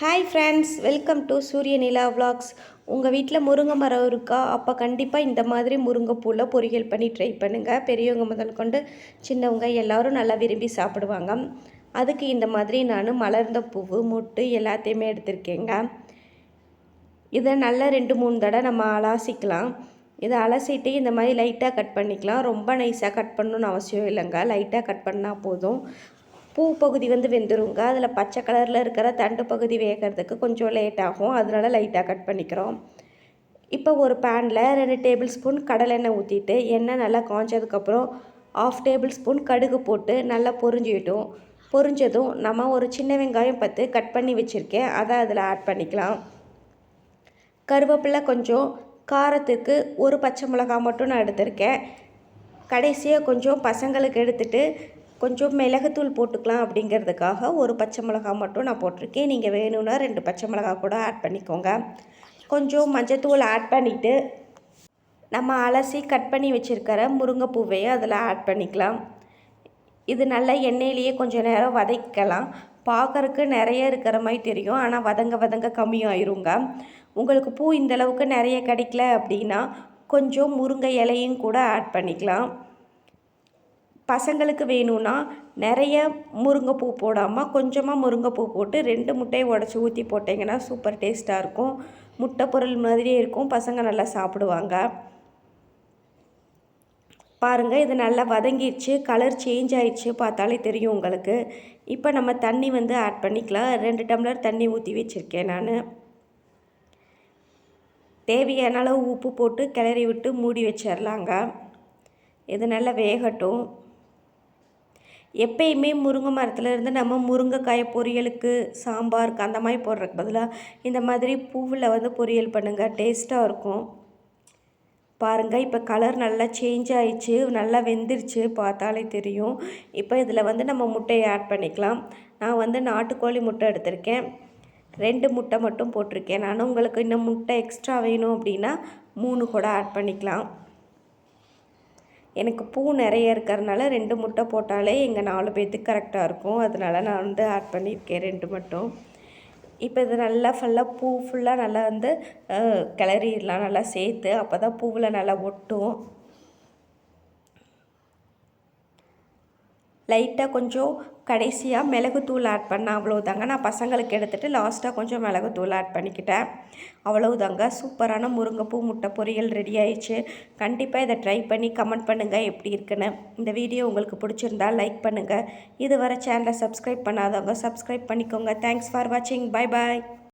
Hi friends welcome to சூரிய நிலா vlogs உங்கள் வீட்டில் முருங்கை மரம் இருக்கா? அப்போ கண்டிப்பாக இந்த மாதிரி முருங்கைப்பூவில் பொரியல் பண்ணி ட்ரை பண்ணுங்கள் பெரியவங்க முதல் கொண்டு சின்னவங்க எல்லோரும் நல்லா விரும்பி சாப்பிடுவாங்க. அதுக்கு இந்த மாதிரி நான் மலர்ந்த பூவு முட்டு எல்லாத்தையுமே எடுத்திருக்கேங்க. இதை நல்லா ரெண்டு மூணு தடவை நம்ம அலாசிக்கலாம். இதை அலசிட்டு இந்த மாதிரி லைட்டாக கட் பண்ணிக்கலாம். ரொம்ப நைஸாக கட் பண்ணணும்னு அவசியம் இல்லைங்க. லைட்டாக கட் பண்ணால் போதும். பூ பகுதி வந்து வெந்துருங்க. அதில் பச்சை கலரில் இருக்கிற தண்டு பகுதி வேகிறதுக்கு கொஞ்சம் லேட் ஆகும். அதனால லைட்டாக கட் பண்ணிக்கிறோம். இப்போ ஒரு பேனில் ரெண்டு டேபிள் ஸ்பூன் கடலெண்ணெய் ஊற்றிட்டு எண்ணெய் நல்லா காஞ்சதுக்கப்புறம் ஆஃப் டேபிள் ஸ்பூன் கடுகு போட்டு நல்லா பொரிஞ்சிக்கிட்டோம் பொரிஞ்சதும் நம்ம ஒரு சின்ன வெங்காயம் பார்த்து கட் பண்ணி வச்சுருக்கேன். அதை அதில் ஆட் பண்ணிக்கலாம். கருவேப்பிலை கொஞ்சம் காரத்துக்கு ஒரு பச்சை மிளகாய் மட்டும் நான் எடுத்திருக்கேன். கடைசியாக கொஞ்சம் பசங்களுக்கு எடுத்துட்டு கொஞ்சம் மிளகுத்தூள் போட்டுக்கலாம் அப்படிங்கிறதுக்காக ஒரு பச்சை மிளகாய் மட்டும் நான் போட்டிருக்கேன். நீங்கள் வேணும்னா ரெண்டு பச்சை மிளகாய் கூட ஆட் பண்ணிக்கோங்க. கொஞ்சம் மஞ்சத்தூள் ஆட் பண்ணிவிட்டு நம்ம அலசி கட் பண்ணி வச்சுருக்கிற முருங்கைப்பூவையும் அதில் ஆட் பண்ணிக்கலாம். இது நல்லா எண்ணெயிலேயே கொஞ்சம் நேரம் வதக்கலாம் பார்க்கறக்கு நிறைய இருக்கிற மாதிரி தெரியும். ஆனால் வதங்க வதங்க கம்மியாயிருங்க. உங்களுக்கு பூ இந்தளவுக்கு நிறைய கிடைக்கல அப்படின்னா கொஞ்சம் முருங்கை இலையும் கூட ஆட் பண்ணிக்கலாம். பசங்களுக்கு வேணும்னா நிறைய முருங்கைப்பூ போடாமல் கொஞ்சமாக முருங்கைப்பூ போட்டு ரெண்டு முட்டையை உடச்சி ஊற்றி போட்டிங்கன்னா சூப்பர் டேஸ்ட்டாக இருக்கும். முட்டை பொருள் மாதிரியே இருக்கும். பசங்க நல்லா சாப்பிடுவாங்க. பாருங்கள் இது நல்லா வதங்கிடுச்சு. கலர் சேஞ்ச் ஆயிடுச்சு பார்த்தாலே தெரியும் உங்களுக்கு. இப்போ நம்ம தண்ணி வந்து ஆட் பண்ணிக்கலாம். ரெண்டு டம்ளர் தண்ணி ஊற்றி வச்சுருக்கேன் நான். தேவையான அளவு உப்பு போட்டு கிளறி விட்டு மூடி வச்சிடலாங்க இது நல்லா வேகட்டும். எப்பயுமே முருங்கை மரத்தில் இருந்து நம்ம முருங்கைக்காய பொரியலுக்கு சாம்பாருக்கு அந்த மாதிரி போடுறதுக்கு பதிலாக இந்த மாதிரி பூவில் வந்து பொரியல் பண்ணுங்கள் டேஸ்ட்டாக இருக்கும். பாருங்கள் இப்போ கலர் நல்லா சேஞ்ச் ஆயிடுச்சு. நல்லா வெந்துருச்சு. பார்த்தாலே தெரியும். இப்போ இதில் வந்து நம்ம முட்டையை ஆட் பண்ணிக்கலாம். நான் வந்து நாட்டுக்கோழி முட்டை எடுத்திருக்கேன். ரெண்டு முட்டை மட்டும் போட்டிருக்கேன். நான் உங்களுக்கு இன்னும் முட்டை எக்ஸ்ட்ரா வேணும் அப்படின்னா மூணு கூட ஆட் பண்ணிக்கலாம். எனக்கு பூ நிறைய இருக்கிறதுனால ரெண்டு முட்டை போட்டாலே எங்கள் நாலு பேர்த்துக்கு கரெக்டாக இருக்கும். அதனால நான் வந்து ஆட் பண்ணியிருக்கேன் ரெண்டு மட்டும். இப்போ இது நல்லா ஃபுல்லாக பூ ஃபுல்லாக நல்லா வந்து கிளறிடலாம் நல்லா சேர்த்து. அப்போ தான் பூவில் நல்லா ஒட்டும். லைட்டாக கொஞ்சம் கடைசியாக மிளகுத்தூள் ஆட் பண்ணேன். அவ்வளோதாங்க நான் பசங்களுக்கு எடுத்துகிட்டு லாஸ்ட்டாக கொஞ்சம் மிளகுத்தூள் ஆட் பண்ணிக்கிட்டேன். அவ்வளோதாங்க சூப்பரான முருங்கைப்பூ முட்டை பொரியல் ரெடி ஆயிடுச்சு. கண்டிப்பாக இதை ட்ரை பண்ணி கமெண்ட் பண்ணுங்கள் எப்படி இருக்குன்னு. இந்த வீடியோ உங்களுக்கு பிடிச்சிருந்தா லைக் பண்ணுங்கள் இதுவரை சேனலை சப்ஸ்கிரைப் பண்ணாதவங்க சப்ஸ்கிரைப் பண்ணிக்கோங்க. தேங்க்ஸ் ஃபார் வாட்சிங் பை பாய்